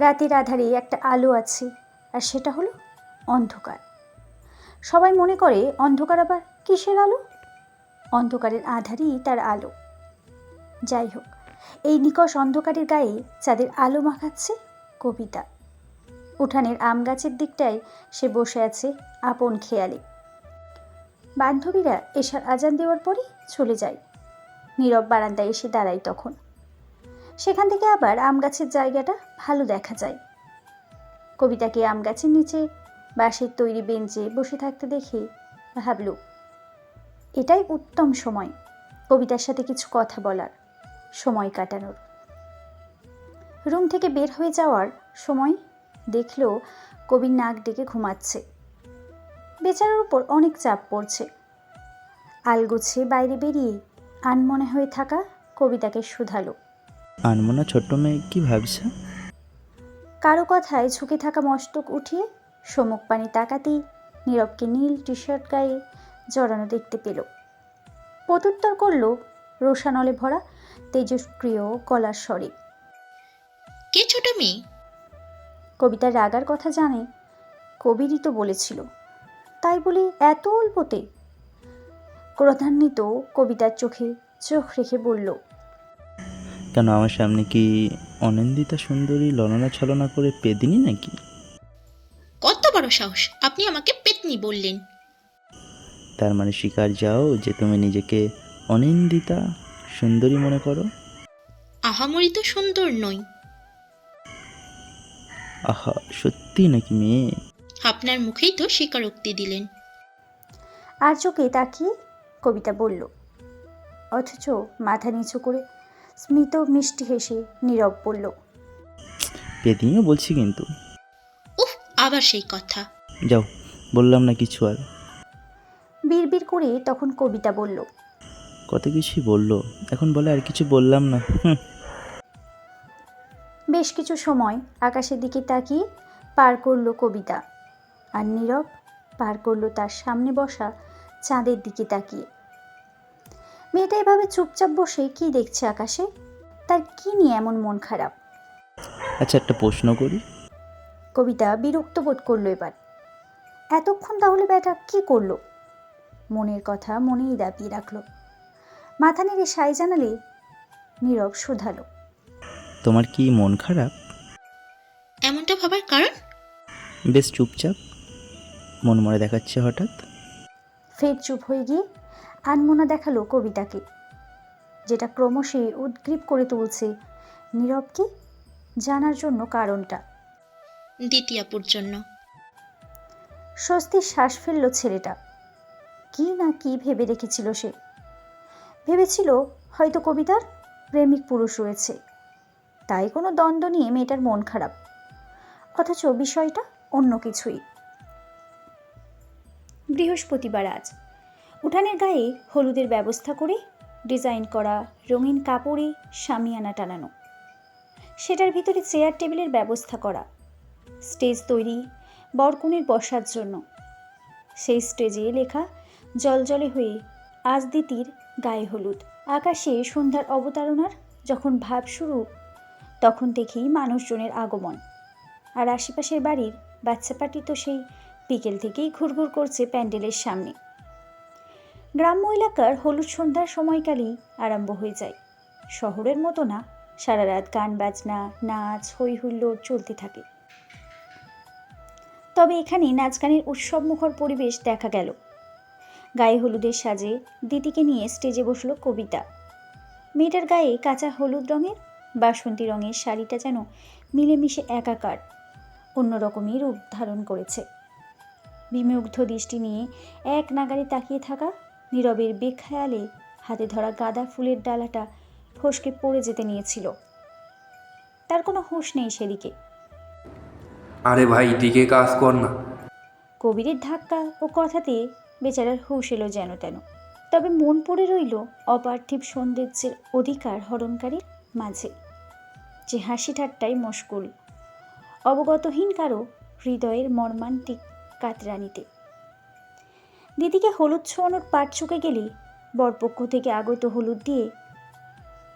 রাতের আধারে একটা আলো আছে, আর সেটা হলো অন্ধকার। সবাই মনে করে অন্ধকার আবার কিসের আলো? অন্ধকারের আধারেই তার আলো। যাই হোক, এই নিকষ অন্ধকারের গায়ে যাদের আলো মাখাচ্ছে কবিতা। উঠানের আম গাছের দিকটায় সে বসে আছে আপন খেয়ালে। বান্ধবীরা এশার আজান দেওয়ার পরে চলে যায়। নীরব বারান্দায় এসে দাঁড়ায় তখন। সেখান থেকে আবার আম গাছের জায়গাটা ভালো দেখা যায়। কবিতাকে আম গাছের নিচে, বাঁশের তৈরি বেঞ্চে বসে থাকতে দেখে ভাবল, এটাই উত্তম সময় কবিতার সাথে কিছু কথা বলার সময় কাটানোর। রুম থেকে বের হয়ে যাওয়ার সময় দেখল, কবির নাক ডেকে ঘুমাচ্ছে। বেচারার উপর অনেক চাপ পড়ছে। আলগোছে বাইরে বেরিয়ে আনমনে হয়ে থাকা কবিতাকে শুধালো। আনমনা ছোট্ট মেয়ে কি ভাবছে? কারও কথায় ঝুঁকে থাকা মস্তক উঠিয়ে সমুখ পানি তাকাতেই নীরবকে নীল টি শার্ট গায়ে জড়ানো দেখতে পেল। প্রত্যুত্তর করল রোশানলে ভরা তেজস্ক্রিয় গলার স্বরে। কে ছোট মেয়ে? কবিতার রাগার কথা জানে কবিরই তো বলেছিল। তাই বলে এত অল্পতে। ক্রধান্বিত কবিতার চোখে চোখ রেখে বলল কেন আমার সামনে কি অনিন্দিতা সুন্দরী ললনা ছলনা করে পেদিনি নাকি? কত বড় সাহস আপনি আমাকে পেতনি বললেন। তার মানে স্বীকার যাও যে তুমি নিজেকে অনিন্দিতা সুন্দরী মনে করো? আহামরি তো সুন্দর নই। আহা সত্যি নাকি মেয়ে? আপনার মুখেই তো স্বীকারোক্তি দিলেন। আর চোখে তাকিয়ে কবিতা বলল অথচ মাথা নিচু করে স্মিত মিষ্টি হেসে নীরব বলল পেদিনিও বলছি কিন্তু? উফ আবার সেই কথা। যাও বললাম না কিছু আর। বিড়বিড় করে তখন কবিতা বলল কত কিছুই বলল এখন বলে আর কিছু বললাম না। হুম। বেশ কিছু সময় আকাশের দিকে তাকিয়ে পার করল কবিতা আর নীরব পার করল তার সামনে বসা চাঁদের দিকে তাকিয়ে। মেয়েটা এভাবে চুপচাপ বসে কি দেখছে আকাশে? তার কি নিয়ে এমন মন খারাপ? আচ্ছা একটা প্রশ্ন করি। কবিতা বিরক্ত বোধ করল এবার। এতক্ষণ তাহলে বেটা কি করল? মনের কথা মনেই দাবিয়ে রাখল। মাথা নেড়ে সাই জানালে নীরব শুধালো। তোমার কি মন খারাপ? এমনটা ভাবার কারণ? বেশ চুপচাপ। মন মরে দেখাচ্ছে হঠাৎ। ফের চুপ হয়ে গিয়ে আনমনা দেখাল কবিতাকে যেটা ক্রমশই উদ্গ্রীব করে তুলছে। নীরবকে জানার জন্য কারণটা? দ্বিতীয়াপুর জন্য। স্বস্তির শ্বাস ফেলল ছেলেটা। কি না কি ভেবে রেখেছিল সে? ভেবেছিল হয়তো কবিতার প্রেমিক পুরুষ রয়েছে। তাই কোনো দ্বন্দ্ব নিয়ে মেয়েটার মন খারাপ। অথচ বিষয়টা অন্য কিছুই। বৃহস্পতিবার আজ। উঠানের গায়ে হলুদের ব্যবস্থা করে ডিজাইন করা রঙিন কাপড়ে শামিয়ানা টানানো। সেটার ভিতরে চেয়ার টেবিলের ব্যবস্থা করা। স্টেজ তৈরি, বরকুনের বসার জন্য। সেই স্টেজে লেখা, জলজলে হয়ে আজ দিতির গায়ে হলুদ। আকাশে সন্ধ্যার অবতারণার যখন ভাব শুরু, তখন দেখেই মানুষজনের আগমন। আর আশেপাশের বাড়ির বাচ্চা পাটি তো সেই বিকেল থেকেই ঘুরঘুর করছে প্যান্ডেলের সামনে। গ্রাম্য এলাকার হলুদ সন্ধ্যার সময়কালেই আরম্ভ হয়ে যায়। শহরের মতো না, সারা রাত গান বাজনা, নাচ হই চলতে থাকে। তবে এখানে নাচ গানের উৎসবমুখর পরিবেশ দেখা গেল। গায়ে হলুদের সাজে দিদিকে নিয়ে স্টেজে বসল কবিতা। মেয়েটার গায়ে কাঁচা হলুদ রঙের, বাসন্তী রঙের শাড়িটা যেন মিলেমিশে একাকার, অন্যরকমই রূপ ধারণ করেছে। বিমুগ্ধ দৃষ্টি নিয়ে এক নাগারে তাকিয়ে থাকা নীরবের বেখয়ালে হাতে ধরা গাঁদা ফুলের ডালাটা ফসকে পড়ে যেতে নিয়েছিল। তার কোনো হুঁশ নেই সেদিকে। আরে ভাই দিকে কাজ কর না। কবিরের ধাক্কা ও কথাতে বেচারার হুঁশ এলো যেন তেন। তবে মন পড়ে রইল অপার্থিব সৌন্দর্যের অধিকার হরণকারীর মাঝে। যে হাসি ঠাট্টাই মশকুল অবগতহীন কারও হৃদয়ের মর্মান্তিক কাতরানিতে। দিদিকে হলুদ ছোঁয়ানোর পাট চুকে গেলে বরপক্ষ থেকে আগত হলুদ দিয়ে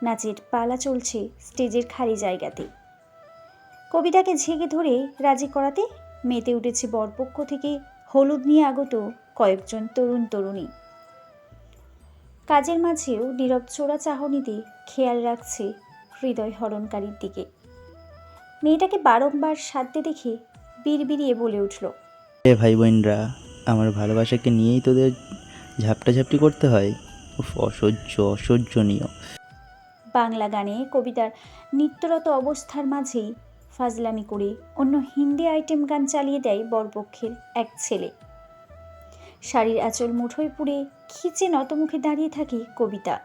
নাচের পালা চলছে স্টেজের খালি জায়গাতে কবিতাকে ঝেঁকে ধরে রাজি করাতে মেতে উঠেছে বরপক্ষ থেকে হলুদ নিয়ে আগত কয়েকজন তরুণ তরুণী। কাজের মাঝেও নীরব চোরা চাহনিতে খেয়াল রাখছে হৃদয় হরণকারীর দিকে। মেয়েটাকে বারংবার সাধ্যে দেখে বিড়বিড়িয়ে বলে উঠল ভাই বোনরা আমার ভালোবাসাকে নিয়েই তোদের ঝাপটাঝাপটি করতে হয়? উফ, অসহ্য, অসহ্যনীয়। বাংলা গানে কবিতার নিত্যরত অবস্থার মাঝেই ফাজলামি করে অন্য হিন্দি আইটেম গান চালিয়ে দেয় বরপক্ষের এক ছেলে। শাড়ির আঁচল মুঠোয় পুড়ে খিচে নতমুখে দাঁড়িয়ে থাকে কবিতা।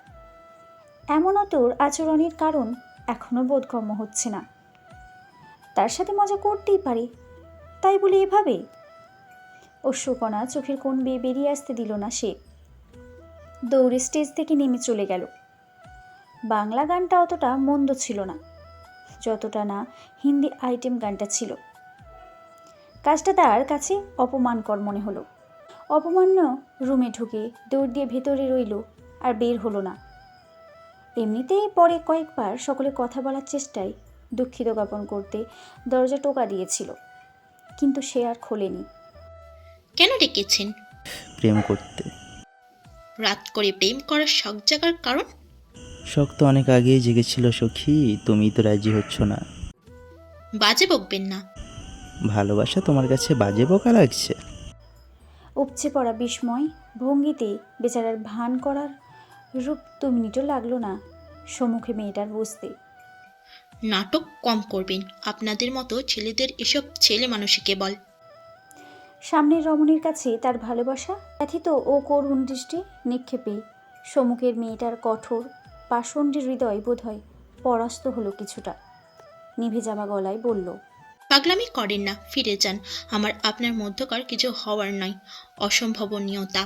এমন অতর আচরণের কারণ এখনও বোধগম্য হচ্ছে না। তার সাথে মজা করতেই পারে। তাই বলে এভাবে অশ্বকণা চোখের কোণ বেয়ে বেরিয়ে আসতে দিল না সে। দৌড়ে স্টেজ থেকে নেমে চলে গেল। বাংলা গানটা অতটা মন্দ ছিল না, যতটা না হিন্দি আইটেম গানটা ছিল। কাজটা তার কাছে অপমানকর মনে হলো। অপমান্য রুমে ঢুকে দৌড় দিয়ে ভেতরে রইল আর বের হলো না। এমনিতেই পরে কয়েকবার সকলে কথা বলার চেষ্টায় দুঃখিত জ্ঞাপন করতে দরজা টোকা দিয়েছিল, কিন্তু সে আর খোলেনি। কেন ডেকেছেন? প্রেম করতে। রাত করে প্রেম করার শখ জাগার কারণ? শখ তো অনেক আগেই জেগেছিল সখী তুমি তো রাজি হচ্ছ না। বাজে বকবেন না। ভালোবাসা তোমার কাছে বাজে বোকা লাগছে। উপচে পড়া বিস্ময় ভঙ্গিতে বেচারার ভান করার রূপ দু মিনিটও লাগল না সম্মুখে মেয়েটার বুঝতে নাটক কম করবেন। আপনাদের মতো ছেলেদের এসব ছেলে মানুষকে বল। সামনের রমণীর কাছে তার ভালোবাসা? ব্যথিত ও করুণ দৃষ্টি নিক্ষেপে। সম্মুখের মেয়েটার কঠোর পাষণ্ডী হৃদয় বোধ হয় পরাস্ত হলো কিছুটা। নিভে যাওয়া গলায় বলল পাগলামি করেন না ফিরে যান। আমার আপনার মধ্যকার কিছু হওয়ার নয় অসম্ভবনীয়তা।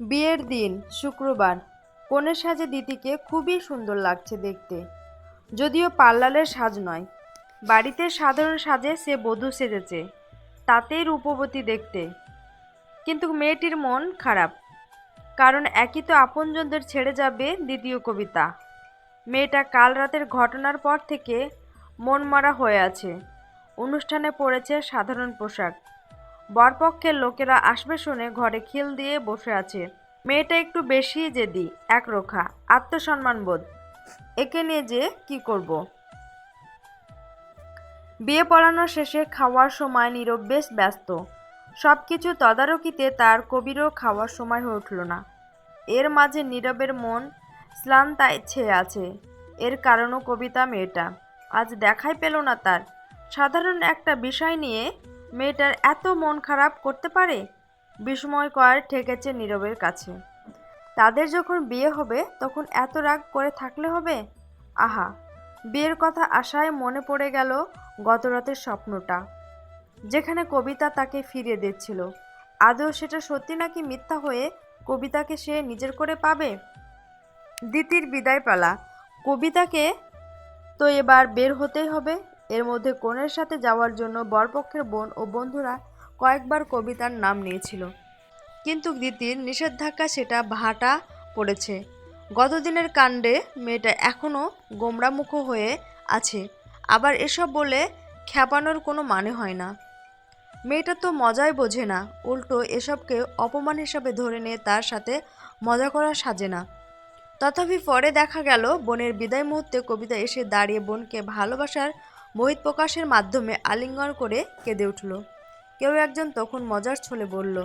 বিয়ের দিন শুক্রবার। কনের সাজে দিদিকে খুবই সুন্দর লাগছে দেখতে। যদিও পার্লারের সাজ নয় বাড়িতে সাধারণ সাজে সে বধূ সেজেছে। তাতেই রূপবতী দেখতে। কিন্তু মেয়েটির মন খারাপ, কারণ একই তো আপনজনদের ছেড়ে যাবে দ্বিতীয় কবিতা। মেয়েটা কাল রাতের ঘটনার পর থেকে মন মারা হয়ে আছে। অনুষ্ঠানে পড়েছে সাধারণ পোশাক। বরপক্ষের লোকেরা আসবে শুনে ঘরে খিল দিয়ে বসে আছে। মেয়েটা একটু বেশি জেদি, একরোখা, আত্মসম্মানবোধ। একে নিয়ে যে কি করব? বিয়ে পড়ানো শেষে খাওয়ার সময় নীরব বেশ ব্যস্ত। সব কিছু তদারকিতে তার কবিরও খাওয়ার সময় হয়ে উঠল না। এর মাঝে নীরবের মন শ্লান্তায় ছেয়ে আছে। এর কারণও কবিতা মেয়েটা। আজ দেখাই পেল না তার। সাধারণ একটা বিষয় নিয়ে মেয়েটার এত মন খারাপ করতে পারে? বিস্ময়কর ঠেকেছে নীরবের কাছে। তাদের যখন বিয়ে হবে, তখন এত রাগ করে থাকলে হবে? আহা বিয়ের কথা আশায় মনে পড়ে গেল গত রাতের স্বপ্নটা, যেখানে কবিতা তাকে ফিরিয়ে দিচ্ছিল। আদৌ সেটা সত্যি নাকি মিথ্যা হয়ে কবিতাকে সে নিজের করে পাবে? দিতির বিদায় পালা। কবিতাকে তো এবার বের হতেই হবে। এর মধ্যে কনের সাথে যাওয়ার জন্য বরপক্ষের বোন ও বন্ধুরা কয়েকবার কবিতার নাম নিয়েছিল। কিন্তু দিতির নিষেধাজ্ঞা সেটা ভাটা পড়েছে। গতদিনের কাণ্ডে মেয়েটা এখনও গোমরামুখ হয়ে আছে। আবার এসব বলে খ্যাপানোর কোনো মানে হয় না। মেয়েটা তো মজাই বোঝে না। উল্টো এসবকে অপমান হিসাবে ধরে নিয়ে তার সাথে মজা করা সাজে না। তথাপি পরে দেখা গেল, বোনের বিদায় মুহূর্তে কবিতা এসে দাঁড়িয়ে বোনকে ভালোবাসার বহিঃপ্রকাশের মাধ্যমে আলিঙ্গন করে কেঁদে উঠল। কেউ একজন তখন মজার ছলে বলল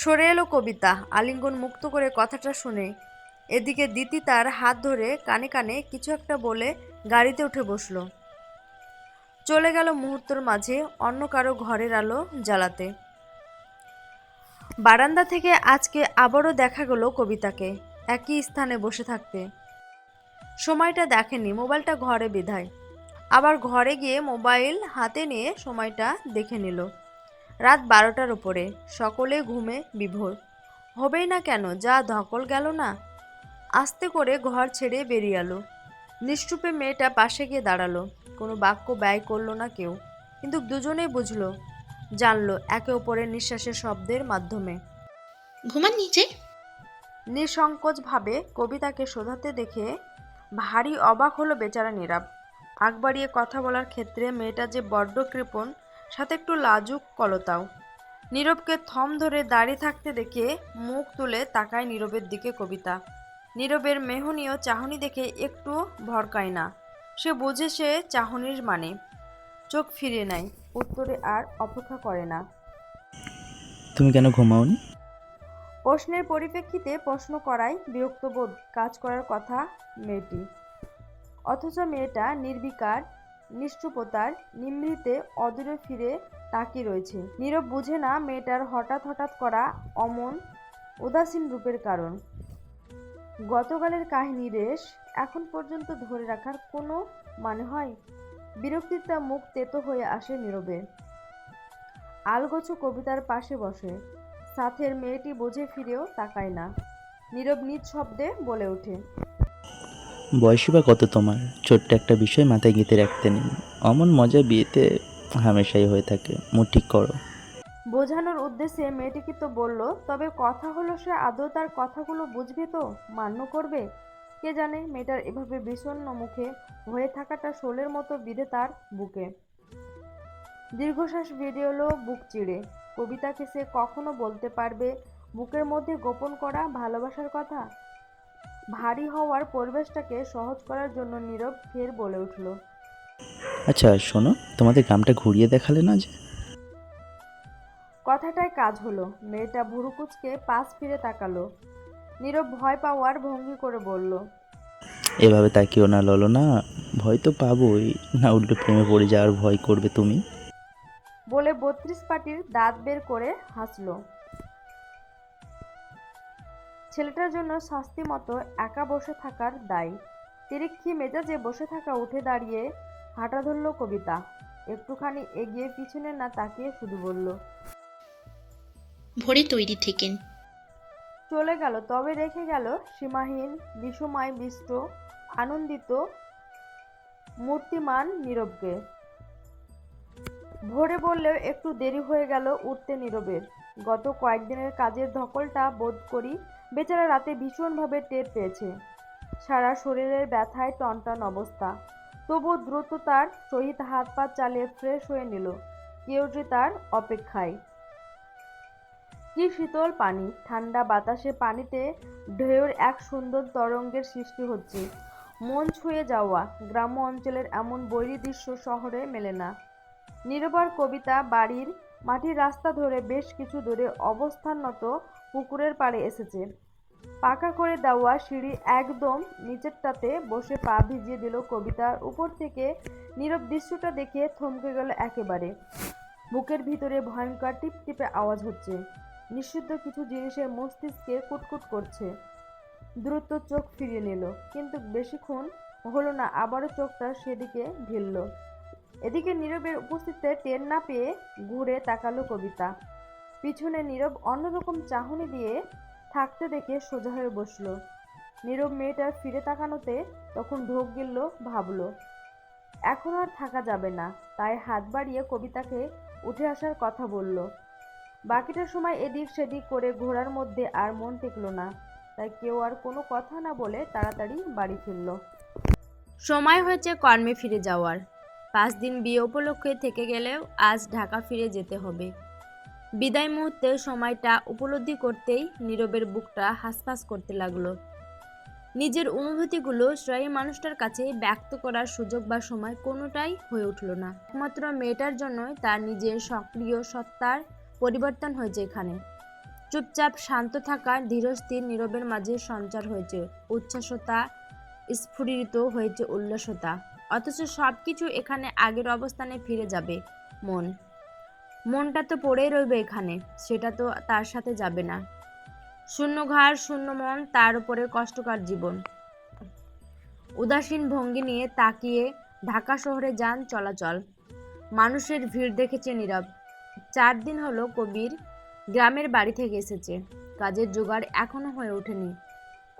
সরে এলো কবিতা। আলিঙ্গন মুক্ত করে কথাটা শুনে। এদিকে দিতি তার হাত ধরে কানে কানে কিছু একটা বলে গাড়িতে উঠে বসল। চলে গেল মুহূর্তের মাঝে অন্য কারও ঘরের আলো জ্বালাতে। বারান্দা থেকে আজকে আবারও দেখা গেল কবিতাকে, একই স্থানে বসে থাকতে। সময়টা দেখেনি, মোবাইলটা ঘরে বিধায়। আবার ঘরে গিয়ে মোবাইল হাতে নিয়ে সময়টা দেখে নিল। রাত বারোটার উপরে। সকলে ঘুমে বিভোর। হবেই না কেন যা ধকল গেল না? আস্তে করে ঘর ছেড়ে বেরিয়ে এলো। নিশ্চুপে মেয়েটা পাশে গিয়ে দাঁড়াল। কোনো বাক্য ব্যয় করল না কেউ। কিন্তু দুজনেই বুঝলো জানলো একে অপরের নিঃশ্বাসের শব্দের মাধ্যমে। ঘুমান নিচে। নিঃসংকোচভাবে কবিতাকে শোধাতে দেখে ভারী অবাক হলো বেচারা নীরব। আগ বাড়িয়ে কথা বলার ক্ষেত্রে মেয়েটা যে বড্ড কৃপণ সাথে একটু লাজুক কলতাও। নীরবকে থম ধরে দাঁড়িয়ে থাকতে দেখে মুখ তুলে তাকায় নীরবের দিকে কবিতা। নীরবের মেহনীয় চাহনি দেখে একটু ভরকায় না। সে বোঝে সে চাহনির মানে। চোখ ফিরে নেয় উত্তরে আর অপেক্ষা করে না। তুমি কেন ঘুমাওনি? প্রশ্নের পরিপ্রেক্ষিতে প্রশ্ন করাই বিরক্তবোধ কাজ করার কথা মেয়েটি। অথচ মেয়েটা নির্বিকার নিশ্চুপতার নিমৃতে অদূরে ফিরে তাকিয়ে রয়েছে। নীরব বুঝে না মেয়েটার হঠাৎ হঠাৎ করা অমন উদাসীন রূপের কারণ। গতকালের কাহিনী রেশ এখন পর্যন্ত ধরে রাখার কোনো মানে হয়? বিরক্তিতে মুখ তেতো হয়ে আসে নীরবে। আলগোছো কবিতার পাশে বসে। সাথের মেয়েটি বোঝে ফিরেও তাকায় না। নীরব নিজ শব্দে বলে ওঠে। বয়সী বা কত তোমার? ছোট্ট একটা বিষয় মাথায় গেঁথে রাখতে নেই। অমন মজা বিয়েতে হামেশাই হয়ে থাকে। মুখ ঠিক করো। বোঝানোর উদ্দেশ্যে মেয়েটিকে তো বলল, তবে কথা হলো সে আদৌ তার কথাগুলো বুঝবে তো? মান্য করবে? কে জানে মেয়েটার এভাবে বিষণ্ণ মুখে হয়ে থাকাটা শোলের মতো বিধে তার বুকে। দীর্ঘশ্বাস বেরিয়ে এলো বুক চিড়ে। কবিতাকে সে কখনো বলতে পারবে বুকের মধ্যে গোপন করা ভালোবাসার কথা? ভারী হওয়ার পরিবেশটাকে সহজ করার জন্য নীরব ফের বলে উঠল আচ্ছা শোনো তোমাদের গ্রামটা ঘুরিয়ে দেখালে না যে? কথাটায় কাজ হলো মেয়েটা ভুরুকুচকে পাশ ফিরে তাকালো। নীরব ভয় পাওয়ার ভঙ্গি করে বলল এভাবে তাকিও না ললো না ভয় তো পাবোই। না উল্টো প্রেমে পড়ে যাওয়ার ভয় করবে তুমি? বলে বত্রিশ পাটির দাঁত বের করে হাসলো। ছেলেটার জন্য শাস্তি মতো একা বসে থাকার দায়। তিরিক্ষি মেজাজে বসে থাকা উঠে দাঁড়িয়ে হাঁটা ধরল কবিতা। একটুখানি এগিয়ে পিছনে না তাকিয়ে শুধু বলল ভোরে তৈরি থেকেন চলে গেল তবে রেখে গেল সীমাহীন বিষময় বিষ্ট আনন্দিত মূর্তিমান নীরবকে। ভোরে বললেও একটু দেরি হয়ে গেল উঠতে নীরবের। গত কয়েকদিনের কাজের ধকলটা বোধ করি বেচারা রাতে ভীষণভাবে টের পেয়েছে। সারা শরীরের ব্যথায় টনটন অবস্থা। তবু দ্রুততার সহিত হাত পা চালিয়ে ফ্রেশ হয়ে নিল। কেউ যে তার অপেক্ষায়। কি শীতল পানি। ঠান্ডা বাতাসে পানিতে ঢেউর এক সুন্দর তরঙ্গের সৃষ্টি হচ্ছে। মন ছুঁয়ে যাওয়া গ্রাম্য অঞ্চলের এমন বৈরী দৃশ্য শহরে মেলে না। নিরবার কবিতা, বাড়ির মাটির রাস্তা ধরে বেশ কিছু দূরে অবস্থানরত পুকুরের পাড়ে এসেছে। পাকা করে দেওয়া সিঁড়ি একদম নিচেরটাতে বসে পা ভিজিয়ে দিল কবিতার উপর থেকে। নীরব দৃশ্যটা দেখে থমকে গেল একেবারে। বুকের ভিতরে ভয়ঙ্কর টিপটিপে আওয়াজ হচ্ছে। নিষিদ্ধ কিছু জিনিসের মস্তিষ্কে কুটকুট করছে। দ্রুত চোখ ফিরিয়ে নিল, কিন্তু বেশিক্ষণ হলো না, আবারও চোখটা সেদিকে ঢিলল এদিকে নীরবের উপস্থিতিতে টের না পেয়ে ঘুরে তাকালো কবিতা। পিছনে নীরব অন্যরকম চাহনি দিয়ে থাকতে দেখে সোজা হয়ে বসল। নীরব মেয়েটার ফিরে তাকানোতে তখন ঢোক গিলল, ভাবল, এখন আর থাকা যাবে না। তাই হাত বাড়িয়ে কবিতাকে উঠে আসার কথা বলল। বাকিটা সময় এদিক সেদিক করে ঘোরার মধ্যে আর মন টেকল না। তাই কেউ আর কোনো কথা না বলে তাড়াতাড়ি বাড়ি ফিরল। সময় হয়েছে কর্মে ফিরে যাওয়ার। পাঁচ দিন বিয়ে উপলক্ষে থেকে গেলেও আজ ঢাকা ফিরে যেতে হবে। বিদায় মুহূর্তে সময়টা উপলব্ধি করতেই নীরবের বুকটা হাসফাস করতে লাগল। নিজের অনুভূতিগুলো স্ত্রয়ী মানুষটার কাছে ব্যক্ত করার সুযোগ বা সময় কোনোটাই হয়ে উঠল না। একমাত্র মেয়েটার জন্যই তার নিজের সক্রিয় সত্তার পরিবর্তন হয়েছে এখানে। চুপচাপ শান্ত থাকার ধীরস্থির নীরবের মাঝে সঞ্চার হয়েছে। উচ্ছ্বাসতা, স্ফুরিত হয়েছে উল্লাসতা। অথচ সব কিছু এখানে আগের অবস্থানে ফিরে যাবে, মন। মনটা তো পড়েই রইবে এখানে, সেটা তো তার সাথে যাবে না। শূন্য ঘর, শূন্য মন, তার উপরে কষ্টকর জীবন। উদাসীন ভঙ্গি নিয়ে তাকিয়ে ঢাকা শহরে যান চলাচল। মানুষের ভিড় দেখেছে নীরব। চার দিন হলো কবির গ্রামের বাড়ি থেকে এসেছে। কাজের জোগাড় এখনও হয়ে ওঠেনি।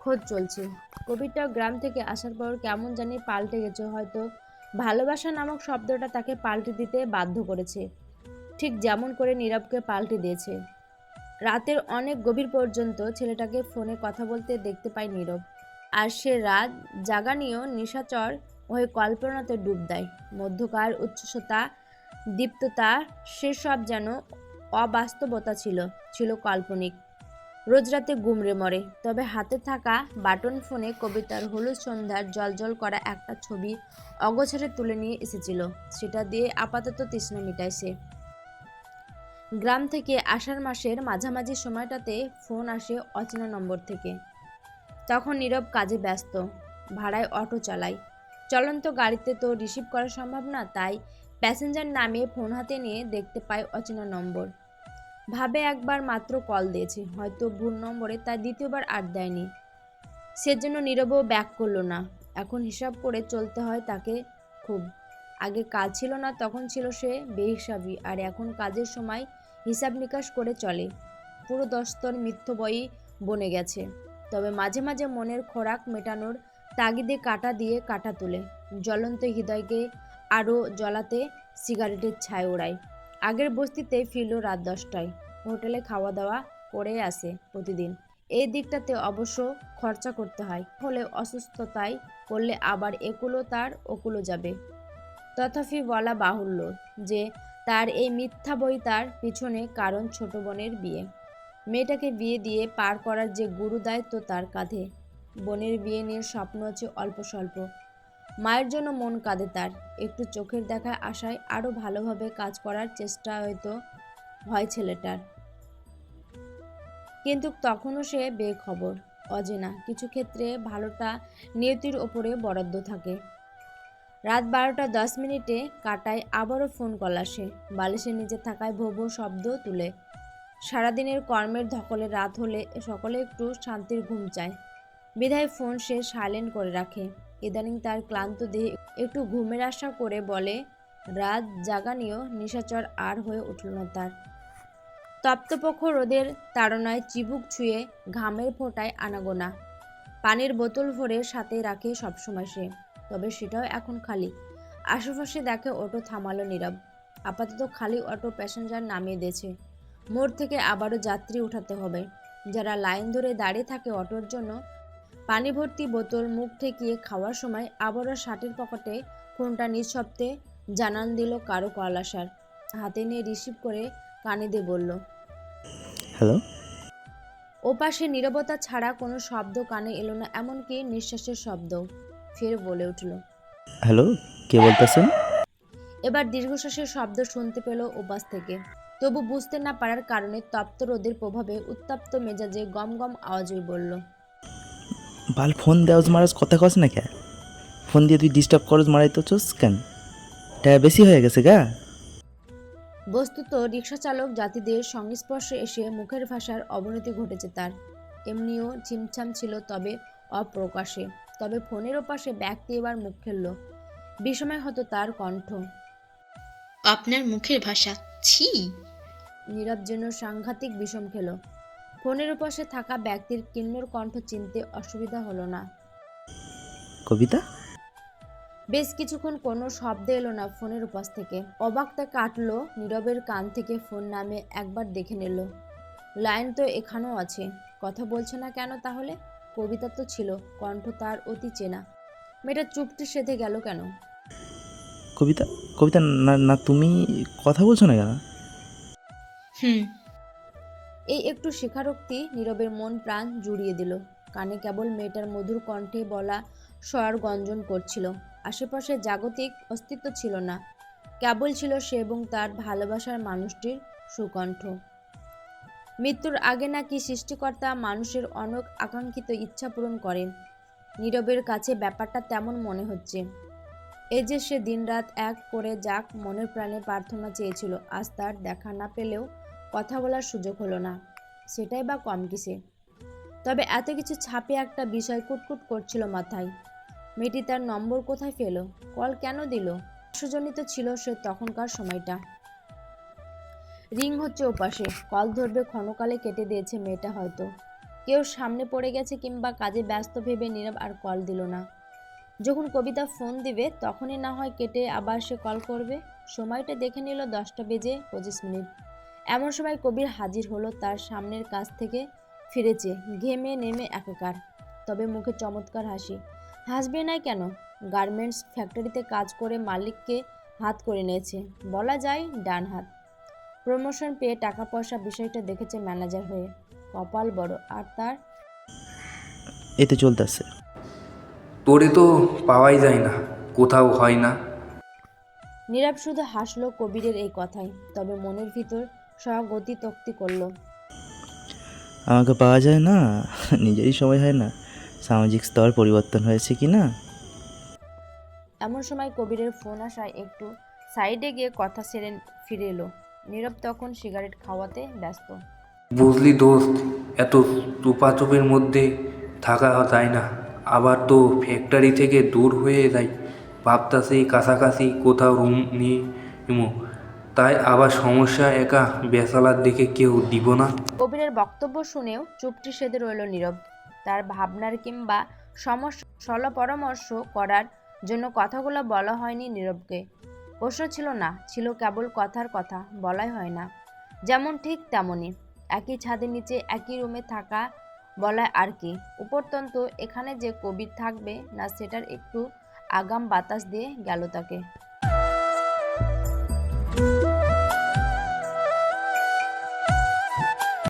খোঁজ চলছে। কবিরটা গ্রাম থেকে আসার পর কেমন জানি পাল্টে গেছে, হয়তো ভালোবাসা নামক শব্দটা তাকে পাল্টে দিতে বাধ্য করেছে। ঠিক যেমন করে নীরবকে পাল্টে দিয়েছে। রাতের অনেক গভীর পর্যন্ত ছেলেটাকে ফোনে কথা বলতে দেখতে পায় নীরব। আর সে রাত জাগানিও নিশাচর হয়ে কল্পনাতে ডুব দেয়। মধ্যকার উচ্ছ্বসতা, দীপ্ততা, সেসব যেন অবাস্তবতা ছিল ছিল কাল্পনিক। রোজ রাতে গুমরে মরে। তবে হাতে থাকা বাটন ফোনে কবিতার হলুদ সন্ধ্যার জলজল করা একটা ছবি অগোছরে তুলে নিয়ে এসেছিল। সেটা দিয়ে আপাতত তৃষ্ণা মিটায় সে গ্রাম থেকে আষাঢ় মাসের মাঝামাঝি সময়টাতে ফোন আসে অচেনা নম্বর থেকে। তখন নীরব কাজে ব্যস্ত, ভাড়ায় অটো চালায়। চলন্ত গাড়িতে তো রিসিভ করা সম্ভব না, তাই প্যাসেঞ্জার নামিয়ে ফোন হাতে নিয়ে দেখতে পায় অচেনা নম্বর। ভাবে একবার মাত্র কল দিয়েছে। হয়তো ভুল নম্বরে তাই দ্বিতীয়বার আর দেয়নি। সেজন্য নীরবও ব্যাক করল না। এখন হিসাব করে চলতে হয় তাকে খুব। আগে কাজ ছিল না, তখন ছিল সে বেহিসাবি, আর এখন কাজের সময় হিসাব নিকাশ করে চলে। পুরো দস্তর মিথ্যবয়ই বনে গেছে। তবে মাঝে মাঝে মনের খোরাক মেটানোর তাগিদে কাটা দিয়ে কাটা তোলে। জ্বলন্ত হৃদয়কে আরও জ্বলাতে সিগারেটের ছায় ওড়ায়। আগের বস্তিতে ফিরল রাত দশটায়। হোটেলে খাওয়া দাওয়া করে আসে প্রতিদিন। এই দিকটাতে অবশ্য খরচা করতে হয়। ফলে অসুস্থতায় করলে আবার একুলো তার ওকুলো যাবে। তথাপি বলা বাহুল্য যে, তার এই মিথ্যা বই তার পিছনে কারণ ছোট বোনের বিয়ে। মেয়েটাকে বিয়ে দিয়ে পার করার যে গুরু দায়িত্ব তার কাঁধে। বোনের বিয়ে নিয়ে স্বপ্ন আছে অল্প স্বল্প। মায়ের জন্য মন কাঁদে তার। একটু চোখের দেখা আশায় আরও ভালোভাবে কাজ করার চেষ্টা হয়তো হয় ছেলেটার। কিন্তু তখনও সে বেখবর, অজেনা। কিছু ক্ষেত্রে ভালোটা নিয়তির ওপরে বরাদ্দ থাকে। রাত বারোটা দশ মিনিটে কাটায় আবারও ফোন কল আসে। বালিশের নিচে থাকায় ভো ভো শব্দ তুলে। সারাদিনের কর্মের ধকলে রাত হলে সকলে একটু শান্তির ঘুম চায়। বিধায় ফোন সে সাইলেন্ট করে রাখে। ইদানিং তার ক্লান্ত দেহে একটু ঘুমের আশা করে বলে, রাত জাগানিও নিশাচর আর হয়ে উঠল না তার। তপ্তপক্ষ রোদের তাড়নায় চিবুক ছুঁয়ে ঘামের ফোঁটায় আনাগোনা। পানির বোতল ভরে সাথে রাখে সবসময় সে, তবে সেটাও এখন খালি। আশেপাশে দেখে অটো থামালো নীরব। আপাতত খালি অটো প্যাসেঞ্জার নামিয়ে দিয়েছে। মোড় থেকে আবারও যাত্রী উঠাতে হবে। যারা লাইন ধরে দাঁড়িয়ে থাকে অটোর জন্য পানি ভর্তি বোতল মুখ ঠেকিয়ে খাওয়ার সময় আবারও শার্টের পকেটে ফোনটা নিঃশব্দে জানান দিল কারও কল আসার হাতে নিয়ে রিসিভ করে কানে দিয়ে বলল হ্যালো? ওপাশে নীরবতা ছাড়া কোনো শব্দ কানে এলো না এমনকি নিঃশ্বাসের শব্দ ফের বলে উঠল হ্যালো কে বলতেছেন? এবার দীর্ঘশ্বাসের শব্দ শুনতে পেল ওপাশ থেকে। তবু বুঝতে না পারার কারণে তপ্ত রোদের প্রভাবে উত্তপ্ত মেজাজে গম গম আওয়াজে বলল বাল ফোন দেওয়াজ মারাজ কথা কস না কে? ফোন দিয়ে তুই ডিস্টার্ব করস মারাই তো চোস কেন? টা বেশি হয়ে গেছে গা। বস্তুত রিক্সা চালক জাতিদের সংস্পর্শে এসে মুখের ভাষার অবনতি ঘটেছে তার। এমনিও ছিমছাম ছিল তবে অপ্রকাশে তবে ফোনের ওপাশে ব্যক্তি এবার মুখ খেলল বিষময় হতো তার কণ্ঠ। আপনার মুখের ভাষা ছি। নীরব যেন সাংঘাতিক বিষম খেল। ফোনের ওপাশে থাকা ব্যক্তির কিন্নর কণ্ঠ চিনতে অসুবিধা হলো না। কবিতা? বেশ কিছুক্ষণ কোনো শব্দ এলো না ফোনের উপাস থেকে। অবাকটা কাটলো নীরবের কান থেকে ফোন নামে একবার দেখে নিল। লাইন তো এখানেও আছে কথা বলছে না কেন তাহলে? কবিতা তো ছিল কণ্ঠ তার অতি চেনা। মেয়েটা চুপটি সেধে গেল কেন? কবিতা কবিতা না না তুমি কথা বলছো না কেন? হুম এই একটু স্বীকারোক্তি নীরবের মন প্রাণ জুড়িয়ে দিল। কানে কেবল মেয়েটার মধুর কণ্ঠে বলা স্বর গঞ্জন করছিল। আশেপাশে জাগতিক অস্তিত্ব ছিল না। কেবল ছিল সে এবং তার ভালোবাসার মানুষটির সুকণ্ঠ। মৃত্যুর আগে নাকি সৃষ্টিকর্তা মানুষের অনেক আকাঙ্ক্ষিত ইচ্ছা পূরণ করেন নীরবের কাছে ব্যাপারটা তেমন মনে হচ্ছে। এই যে সে দিনরাত এক করে যাক মনের প্রাণে প্রার্থনা চেয়েছিল, আজ তার দেখা না পেলেও কথা বলার সুযোগ হলো না। সেটাই বা কম কিসে। তবে এত কিছু ছাপে একটা বিষয় কুটকুট করছিল মাথায়। মেয়েটি তার নম্বর কোথায় পেল? কল কেন দিল? সুজনিত ছিল সে তখনকার সময়টা। রিং হচ্ছে ওপাশে। কল ধরবে ক্ষণকালে কেটে দিয়েছে মেয়েটা হয়তো। কেউ সামনে পড়ে গেছে কিংবা কাজে ব্যস্ত ভেবে নীরব আর কল দিল না। যখন কবিতা ফোন দিবে, তখনই না হয় কেটে আবার সে কল করবে। সময়টা দেখে নিল দশটা বেজে পঁচিশ মিনিট। এমন সময় কবির হাজির হলো তার সামনের কাছ থেকে ফিরেছে ঘেমে নেমে একাকার। তবে মুখে চমৎকার হাসি। হাসবে না কেন? গার্মেন্টস ফ্যাক্টরিতে কাজ করে মালিককে হাত করে নিয়েছে। বলা যায় ডান হাত। প্রমোশন পেয়ে টাকা পয়সা বিষয়টা দেখেছে ম্যানেজার হয়ে। কপাল বড়। আর তার? এতে চলতেছে। তোরে তো পাওয়াই যায় না। কোথাও হয় না। নীরব শুধু হাসলো কবিরের এই কথায়। তবে মনের ভিতর স্বগতি তক্তি করল। আমাকে পাওয়া যায় না নিজেরই সময় হয় না সামাজিক স্তর পরিবর্তন হয়েছে কি না? এমন সময় কবিরের ফোন আসায় একটু সাইডে গিয়ে কথা সেরে ফিরে এলো। নীরব তখন সিগারেট খাওয়াতে ব্যস্ত। বুঝলি দোস্ত এত চুপাচুপের মধ্যে থাকা যায় না। আবার তো ফ্যাক্টরি থেকে দূর হয়ে যাই। ভাবতাছি কাছাকাছি কোথাও রুম নিয়ে তাই আবার সমস্যা, একা বেসালার দিকে কেউ দিব না। কবিরের বক্তব্য শুনেও চুপটি সেদে রইল নীরব। তার ভাবনার কিংবা সমস্যা সল পরামর্শ করার জন্য কথাগুলো বলা হয়নি নীরবকে। প্রশ্ন ছিল না, ছিল কেবল কথার কথা, বলাই হয় না। যেমন ঠিক তেমনই একই ছাদের নিচে একই রুমে থাকা বলায় আর কি। উপরতন্ত, এখানে যে কবির থাকবে না, সেটার একটু আগাম বাতাস দিয়ে গেল তাকে।